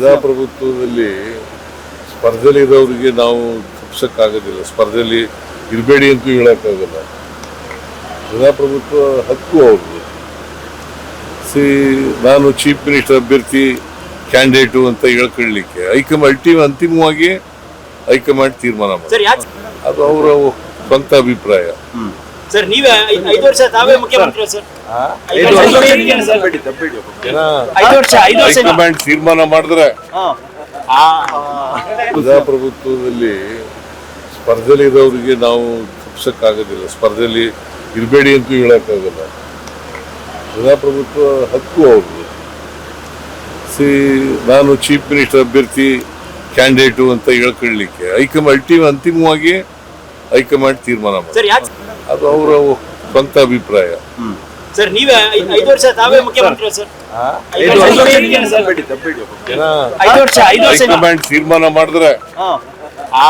ಪ್ರಜಾಪ್ರಭುತ್ವದಲ್ಲಿ ಸ್ಪರ್ಧೆಯಲ್ಲಿ ಇರೋರಿಗೆ ನಾವು ತಪ್ಸಕ್ಕಾಗೋದಿಲ್ಲ. ಸ್ಪರ್ಧೆಯಲ್ಲಿ ಇರಬೇಡಿ ಅಂತೂ ಹೇಳೋಕ್ಕಾಗಲ್ಲ. ಪ್ರಜಾಪ್ರಭುತ್ವ ಹಕ್ಕು ಅವ್ರದ್ದು. ಸಿ ನಾನು ಚೀಫ್ ಮಿನಿಸ್ಟರ್ ಅಭ್ಯರ್ಥಿ ಕ್ಯಾಂಡಿಡೇಟು ಅಂತ ಹೇಳ್ಕೊಳ್ಳಿಕ್ಕೆ ಹೈಕಮಾಂಡ್ ಅಲ್ಟಿ ಅಂತಿಮವಾಗಿ ಹೈಕಮಾಂಡ್ ತೀರ್ಮಾನ ಮಾಡಿ ಅದು ಅವರ ಸ್ವಂತ ಅಭಿಪ್ರಾಯ. ಸರ್ ನೀವೇ ಐದು ವರ್ಷ ತಾವೇ ಮುಖ್ಯಮಂತ್ರಿ ಸರ್. ಐದು ವರ್ಷ ಐದು ವರ್ಷ ಹೈಕಮಾಂಡ್ ತೀರ್ಮಾನ ಮಾಡಿದ್ರೆ ಪ್ರಜಾಪ್ರಭುತ್ವದಲ್ಲಿ ಸ್ಪರ್ಧೆಲಿ ಇರೋರಿಗೆ ನಾವು ತಪ್ಸಕ್ಕಾಗೋದಿಲ್ಲ. ಸ್ಪರ್ಧೆಯಲ್ಲಿ ಇರಬೇಡಿ ಅಂತೂ ಹೇಳೋಕ್ಕಾಗಲ್ಲ. ಪ್ರಜಾಪ್ರಭುತ್ವ ಹಕ್ಕು ಅವ್ರದ್ದು ಸಿ ನಾನು ಚೀಫ್ ಮಿನಿಸ್ಟರ್ ಅಭ್ಯರ್ಥಿ ಕ್ಯಾಂಡಿಡೇಟು ಅಂತ ಹೇಳ್ಕೊಳ್ಳಿಕ್ಕೆ. ಹೈಕಮಾಂಡ್ ಅಲ್ಟಿಮ್ ಅಂತಿಮವಾಗಿ ಹೈಕಮಾಂಡ್ ತೀರ್ಮಾನ ಮಾಡಿ ಅದು ಅವರ ಸ್ವಂತ ಅಭಿಪ್ರಾಯ ಸರ್ ನೀವೇ ಐದು ವರ್ಷ ತಾವೇ ಮುಖ್ಯಮಂತ್ರಿ ಸರ್. ಐದು ವರ್ಷ ಐದು ವರ್ಷ ಇದೆಯಾ ಸರ್? ಏನ ಐದು ವರ್ಷ ಐದು ವರ್ಷ ಹೈಕಮಾಂಡ್ ತೀರ್ಮಾನ ಮಾಡಿದ್ರೆ ಆ,